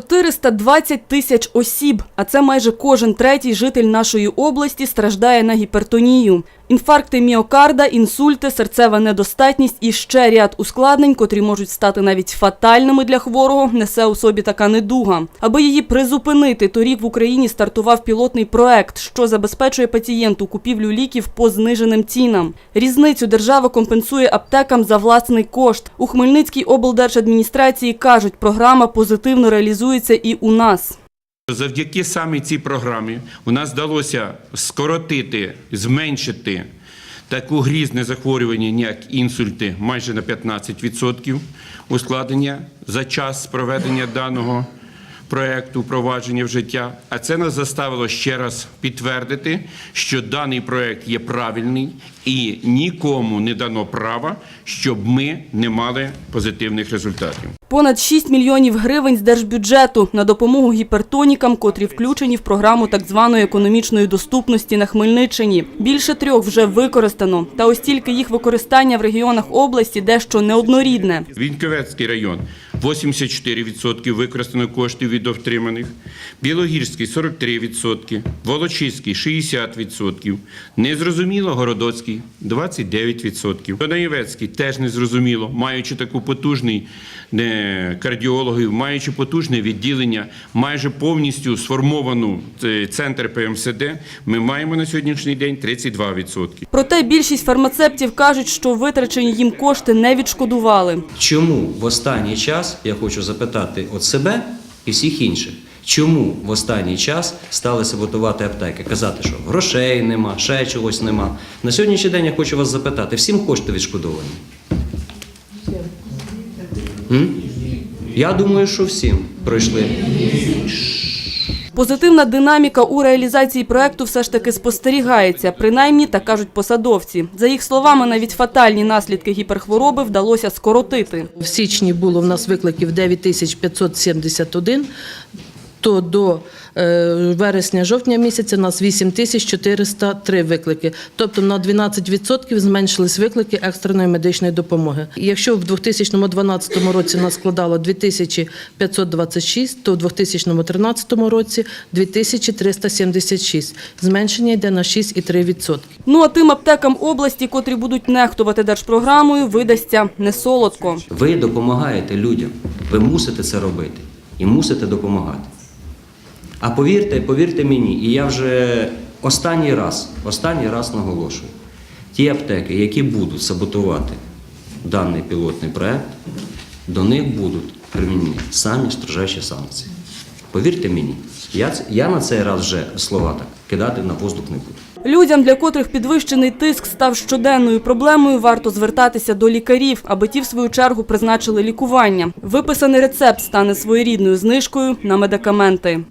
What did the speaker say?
420 тисяч осіб, а це майже кожен третій житель нашої області страждає на гіпертонію. Інфаркти міокарда, інсульти, серцева недостатність і ще ряд ускладнень, котрі можуть стати навіть фатальними для хворого, несе у собі така недуга. Аби її призупинити, торік в Україні стартував пілотний проект, що забезпечує пацієнту купівлю ліків по зниженим цінам. Різницю держава компенсує аптекам за власний кошт. У Хмельницькій облдержадміністрації кажуть, програма позитивно реалізується і у нас. Завдяки саме цій програмі у нас вдалося скоротити, зменшити таку грізне захворювання, як інсульти, майже на 15% ускладнення за час проведення даного проекту впровадження в життя. А це нас заставило ще раз підтвердити, що даний проект є правильний і нікому не дано права, щоб ми не мали позитивних результатів. Понад 6 мільйонів гривень з держбюджету на допомогу гіпертонікам, котрі включені в програму так званої економічної доступності на Хмельниччині. Більше трьох вже використано. Та ось тільки їх використання в регіонах області дещо неоднорідне. Віньковецький район 84% використано коштів від отриманих, Білогірський 43%, Волочиський 60%, незрозуміло Городоцький 29%. Донаєвецький теж незрозуміло, маючи таку потужний е, кардіологів, маючи потужне відділення, майже повністю сформовану е, центр ПМСД, ми маємо на сьогоднішній день 32%. Проте більшість фармацевтів кажуть, що витрачені їм кошти не відшкодували. Чому в останній час я хочу запитати от себе і всіх інших, чому в останній час стали саботувати аптеки, казати, що грошей нема, ще чогось нема. На сьогоднішній день я хочу вас запитати, всім кошти відшкодовані? М? Я думаю, що всім пройшли. Позитивна динаміка у реалізації проекту все ж таки спостерігається. Принаймні, так кажуть посадовці. За їх словами, навіть фатальні наслідки гіперхвороби вдалося скоротити. В січні було в нас викликів 9571, то до е, вересня-жовтня місяця у нас 8403 виклики. Тобто на 12% зменшились виклики екстреної медичної допомоги. Якщо в 2012 році нас складало 2526, то в 2013 році 2376. Зменшення йде на 6,3%. Ну а тим аптекам області, котрі будуть нехтувати держпрограмою, видасться несолодко. Ви допомагаєте людям, ви мусите це робити і мусите допомагати. А повірте, повірте мені, і я вже останній раз, останній раз наголошую, ті аптеки, які будуть саботувати даний пілотний проект, до них будуть примінені самі строжайші санкції. Повірте мені, я, я на цей раз вже слова так кидати на воздух не буду. Людям, для котрих підвищений тиск став щоденною проблемою, варто звертатися до лікарів, аби ті в свою чергу призначили лікування. Виписаний рецепт стане своєрідною знижкою на медикаменти.